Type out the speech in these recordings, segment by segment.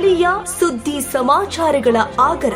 ಸ್ಥಳೀಯ ಸುದ್ದಿ ಸಮಾಚಾರಗಳ ಆಗರ.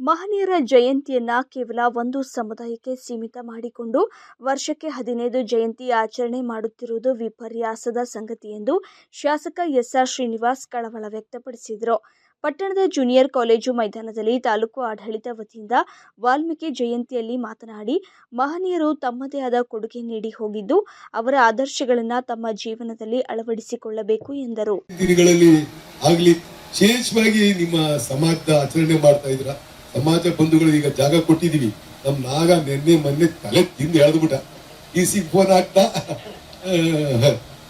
ಮಹನೀಯರ ಜಯಂತಿಯನ್ನ ಕೇವಲ ಒಂದು ಸಮುದಾಯಕ್ಕೆ ಸೀಮಿತ ಮಾಡಿಕೊಂಡು ವರ್ಷಕ್ಕೆ ಹದಿನೈದು ಜಯಂತಿ ಆಚರಣೆ ಮಾಡುತ್ತಿರುವುದು ವಿಪರ್ಯಾಸದ ಸಂಗತಿ ಎಂದು ಶಾಸಕ ಎಸ್ಆರ್ ಶ್ರೀನಿವಾಸ್ ಕಳವಳ ವ್ಯಕ್ತಪಡಿಸಿದರು. ಪಟ್ಟಣದ ಜೂನಿಯರ್ ಕಾಲೇಜು ಮೈದಾನದಲ್ಲಿ ತಾಲೂಕು ಆಡಳಿತ ವತಿಯಿಂದ ವಾಲ್ಮೀಕಿ ಜಯಂತಿಯಲ್ಲಿ ಮಾತನಾಡಿ ಮಹನೀಯರು ತಮ್ಮದೇ ಆದ ಕೊಡುಗೆ ನೀಡಿ ಹೋಗಿದ್ದು ಅವರ ಆದರ್ಶಗಳನ್ನು ತಮ್ಮ ಜೀವನದಲ್ಲಿ ಅಳವಡಿಸಿಕೊಳ್ಳಬೇಕು ಎಂದರು. ದಿನಗಳಲ್ಲಿ ಆಗ್ಲಿ ವಿಶೇಷವಾಗಿ ನಿಮ್ಮ ಸಮಾಜದ ಆಚರಣೆ ಮಾಡ್ತಾ ಇದ್ರ ಸಮಾಜ ಬಂಧುಗಳು ಈಗ ಜಾಗ ಕೊಟ್ಟಿದೀವಿ ನಮ್ ನಾಗ ನಿನ್ನೆ ಮೊನ್ನೆ ತಲೆ ತಿಂದು ಎಳೆದ್ಬಿಟ್ಟ ಡಿ ಸಿ ಫೋನ್ ಆಗ್ತಾ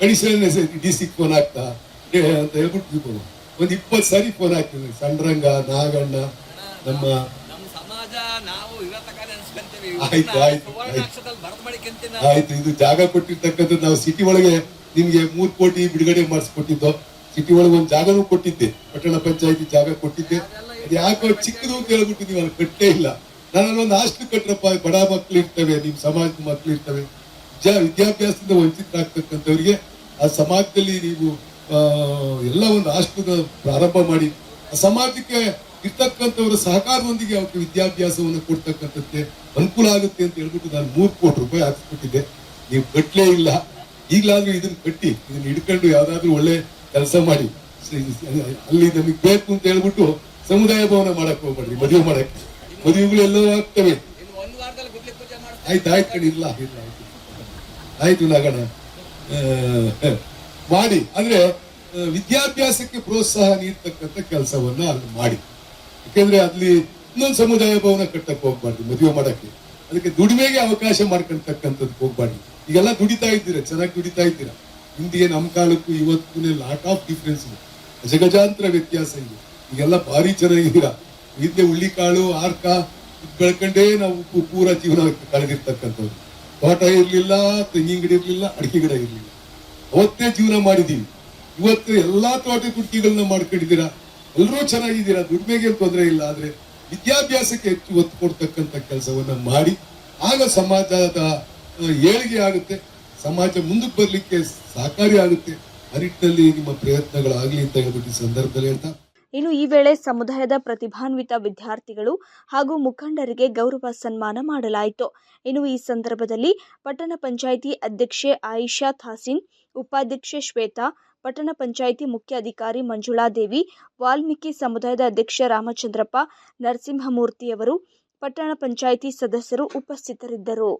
ಅಡಿಷನಲ್ ಡಿ ಸಿ ಫೋನ್ ಏ, ಅಂತ ಹೇಳ್ಬಿಟ್ಟು ಒಂದ್ ಇಪ್ಪತ್ತು ಸಾರಿ ಫೋನ್ ಹಾಕ್ತಿದ್ವಿ ಸಣ್ಣರಂಗ ನಾಗಣ್ಣ ನಮ್ಮ ಆಯ್ತು, ಆಯ್ತು, ಆಯ್ತು. ಇದು ಜಾಗ ಕೊಟ್ಟಿರ್ತಕ್ಕಂಥ ನಾವು ಸಿಟಿ ಒಳಗೆ ನಿಮ್ಗೆ ಮೂರ್ ಕೋಟಿ ಬಿಡುಗಡೆ ಮಾಡಿಸ್ಕೊಟ್ಟಿದ್ದು. ಸಿಟಿ ಒಳಗೆ ಒಂದು ಜಾಗನೂ ಕೊಟ್ಟಿದ್ದೆ. ಪಟ್ಟಣ ಪಂಚಾಯತಿ ಜಾಗ ಕೊಟ್ಟಿದ್ದೆ. ಅದು ಯಾಕೋ ಚಿಕ್ಕದು ಅಂತ ಹೇಳ್ಬಿಟ್ಟು ನೀವು ಅಲ್ಲಿ ಕಟ್ಟೇ ಇಲ್ಲ. ನಾನು ಒಂದು ಹಾಸ್ಟೆಲ್ ಕಟ್ರಪ್ಪ ಬಡ ಮಕ್ಳು ಇರ್ತವೆ ನಿಮ್ ಸಮಾಜದ ಮಕ್ಳು ಇರ್ತವೆ. ಜ ವಿದ್ಯಾಭ್ಯಾಸದಿಂದ ವಂಚಿತರಾಗ್ತಕ್ಕಂಥವ್ರಿಗೆ ಆ ಸಮಾಜದಲ್ಲಿ ನೀವು ಎಲ್ಲ ಒಂದು ರಾಷ್ಟ್ರದ ಪ್ರಾರಂಭ ಮಾಡಿ ಸಮಾಜಕ್ಕೆ ಇರ್ತಕ್ಕಂಥವರ ಸಹಕಾರದೊಂದಿಗೆ ಅವಕ್ಕೆ ವಿದ್ಯಾಭ್ಯಾಸವನ್ನು ಕೊಡ್ತಕ್ಕಂಥದ್ದೇ ಅನುಕೂಲ ಆಗುತ್ತೆ ಅಂತ ಹೇಳ್ಬಿಟ್ಟು ನಾನು ಮೂರು ಕೋಟಿ ರೂಪಾಯಿ ಹಾಕಿಸ್ಬಿಟ್ಟಿದ್ದೆ ನೀವು ಕಟ್ಟಲೇ ಇಲ್ಲ. ಈಗಲಾದ್ರೂ ಇದನ್ನ ಕಟ್ಟಿ, ಇದನ್ನ ಹಿಡ್ಕೊಂಡು ಯಾವ್ದಾದ್ರು ಒಳ್ಳೆ ಕೆಲಸ ಮಾಡಿ. ಅಲ್ಲಿ ನಮಗೆ ಬೇಕು ಅಂತ ಹೇಳ್ಬಿಟ್ಟು ಸಮುದಾಯ ಭವನ ಮಾಡಕ್ ಹೋಗ್ಬೇಡ್ರಿ, ಮದುವೆ ಮಾಡಕ್. ಎಲ್ಲ ಆಗ್ತವೆ. ಆಯ್ತು ಆಯ್ತು ಕಣಿ, ಇಲ್ಲ ಆಯ್ತು. ಆಯ್ತು ನಾಗಣ್ಣ. ಮಾಡಿ. ಅಂದ್ರೆ ವಿದ್ಯಾಭ್ಯಾಸಕ್ಕೆ ಪ್ರೋತ್ಸಾಹ ನೀಡ್ತಕ್ಕಂಥ ಕೆಲಸವನ್ನ ಅಲ್ಲಿ ಮಾಡಿ. ಯಾಕೆಂದ್ರೆ ಅಲ್ಲಿ ಇನ್ನೊಂದು ಸಮುದಾಯ ಭವನ ಕಟ್ಟಕ್ಕೆ ಹೋಗ್ಬಾರ್ದು, ಮದುವೆ ಮಾಡಕ್ಕೆ. ಅದಕ್ಕೆ ದುಡಿಮೆಗೆ ಅವಕಾಶ ಮಾಡ್ಕೊಳ್ತಕ್ಕಂಥದ್ದು ಹೋಗ್ಬಾರ್ದು. ಈಗೆಲ್ಲ ದುಡಿತಾ ಇದ್ದೀರಾ, ಚೆನ್ನಾಗಿ ದುಡಿತಾ ಇದ್ದೀರಾ. ಹಿಂದಿಗೆ ನಮ್ಮ ಕಾಲಕ್ಕೂ ಇವತ್ತು ಲಾಟ್ ಆಫ್ ಡಿಫ್ರೆನ್ಸ್ ಇದೆ. ವ್ಯತ್ಯಾಸ ಇದೆ. ಈಗೆಲ್ಲ ಭಾರಿ ಚೆನ್ನಾಗಿದ್ದೀರಾ ಹಿಂದೆ ಹುಳ್ಳಿಕಾಳು ಆರ್ಕ ಬೆಳ್ಕೊಂಡೇ ನಾವು ಪೂರ ಜೀವನ ಕಳೆದಿರ್ತಕ್ಕಂಥವ್ರು ತೋಟ ಇರ್ಲಿಲ್ಲ, ತೆಂಗಿನ ಗಿಡ ಇರ್ಲಿಲ್ಲ, ಅಡಿಕೆ ಗಿಡ ಇರ್ಲಿಲ್ಲ. ಅವತ್ತೇ ಜೀವನ ಮಾಡಿದೀವಿ ಇವತ್ತು ಎಲ್ಲಾ ತೋಟ ಕುರ್ಕಿಗಳನ್ನ ಮಾಡ್ಕೊಂಡಿದ್ದೀರಾ? ಎಲ್ಲರೂ ಚೆನ್ನಾಗಿದ್ದೀರಾ? ದುಡ್ಮೆಗೆ ತೊಂದರೆ ಇಲ್ಲ, ಆದ್ರೆ ವಿದ್ಯಾಭ್ಯಾಸಕ್ಕೆ ಹೆಚ್ಚು ಒತ್ತು ಕೊಡ್ತಕ್ಕಂಥ ಕೆಲಸವನ್ನ ಮಾಡಿ, ಆಗ ಸಮಾಜದ ಏಳಿಗೆ ಆಗುತ್ತೆ. ಸಮಾಜ ಮುಂದಕ್ಕೆ ಬರಲಿಕ್ಕೆ ಸಹಕಾರಿ ಆಗುತ್ತೆ. ಆ ನಿಟ್ಟಿನಲ್ಲಿ ನಿಮ್ಮ ಪ್ರಯತ್ನಗಳಾಗಲಿ ಅಂತ ಹೇಳ್ಬಿಟ್ಟು ಸಂದರ್ಭದಲ್ಲಿ ಹೇಳ್ತಾ ಇನ್ನು ಈ ವೇಳೆ ಸಮುದಾಯದ ಪ್ರತಿಭಾನ್ವಿತ ವಿದ್ಯಾರ್ಥಿಗಳು ಹಾಗೂ ಮುಖಂಡರಿಗೆ ಗೌರವ ಸನ್ಮಾನ ಮಾಡಲಾಯಿತು. ಇನ್ನು ಈ ಸಂದರ್ಭದಲ್ಲಿ ಪಟ್ಟಣ ಪಂಚಾಯಿತಿ ಅಧ್ಯಕ್ಷೆ ಆಯಿಷಾ ಥಾಸಿನ್, ಉಪಾಧ್ಯಕ್ಷೆ ಶ್ವೇತಾ, ಪಟ್ಟಣ ಪಂಚಾಯಿತಿ ಮುಖ್ಯ ಅಧಿಕಾರಿ ಮಂಜುಳಾದೇವಿ ವಾಲ್ಮೀಕಿ ಸಮುದಾಯದ ಅಧ್ಯಕ್ಷ ರಾಮಚಂದ್ರಪ್ಪ ನರಸಿಂಹಮೂರ್ತಿಯವರು ಪಟ್ಟಣ ಪಂಚಾಯಿತಿ ಸದಸ್ಯರು ಉಪಸ್ಥಿತರಿದ್ದರು.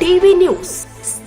TV news.